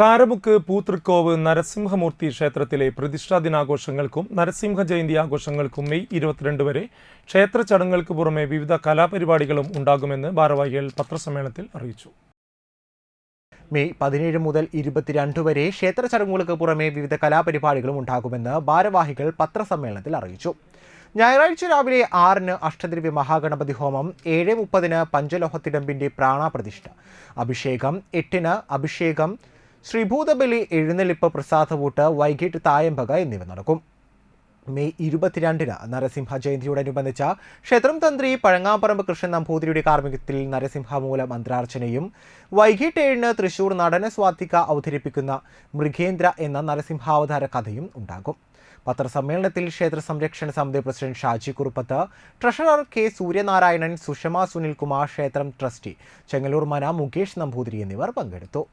കാരമുക്ക് പൂത്തൃക്കോവ് നരസിംഹമൂർത്തി ക്ഷേത്രത്തിലെ പ്രതിഷ്ഠാ ദിനാഘോഷങ്ങൾക്കും നരസിംഹ ജയന്തി ആഘോഷങ്ങൾക്കും മെയ് ഇരുപത്തിരണ്ട് വരെ ക്ഷേത്ര ചടങ്ങുകൾക്ക് പുറമെ വിവിധ കലാപരിപാടികളും ഉണ്ടാകുമെന്ന് ഭാരവാഹികൾ പത്രസമ്മേളനത്തിൽ അറിയിച്ചു. മെയ് പതിനേഴ് മുതൽ ഇരുപത്തിരണ്ട് വരെ ക്ഷേത്ര ചടങ്ങുകൾക്ക് പുറമെ വിവിധ കലാപരിപാടികളും ഉണ്ടാകുമെന്ന് ഭാരവാഹികൾ പത്രസമ്മേളനത്തിൽ അറിയിച്ചു. ഞായറാഴ്ച രാവിലെ ആറിന് അഷ്ടദ്രവ്യ മഹാഗണപതി ഹോമം ഏഴ് മുപ്പതിന് പഞ്ചലോഹത്തിടമ്പിന്റെ പ്രാണാപ്രതിഷ്ഠ. അഭിഷേകം എട്ടിന് അഭിഷേകം ശ്രീഭൂതബലി എഴുന്നള്ളിപ്പ് പ്രസാദവൂട്ട് വൈകിട്ട് തായമ്പക എന്നിവ നടക്കും. മെയ് ഇരുപത്തിരണ്ടിന് നരസിംഹ ജയന്തിയോടനുബന്ധിച്ച് ക്ഷേത്രം തന്ത്രി പഴങ്ങാപ്പറമ്പ് കൃഷ്ണൻ നമ്പൂതിരിയുടെ കാർമ്മികത്തിൽ നരസിംഹമൂല മന്ത്രാർച്ചനയും വൈകിട്ട് ഏഴിന് തൃശൂർ നടന അവതരിപ്പിക്കുന്ന മൃഗേന്ദ്ര എന്ന നരസിംഹാവതാര കഥയും ഉണ്ടാകും. പത്രസമ്മേളനത്തിൽ ക്ഷേത്ര സംരക്ഷണ സമിതി president Shaji Kuruppath treasurer K Suryanarayanan Sushama Sunilkumar ക്ഷേത്രം ട്രസ്റ്റി ചെങ്ങലൂർ മന മുകേഷ് നമ്പൂതിരി എന്നിവർ പങ്കെടുത്തു.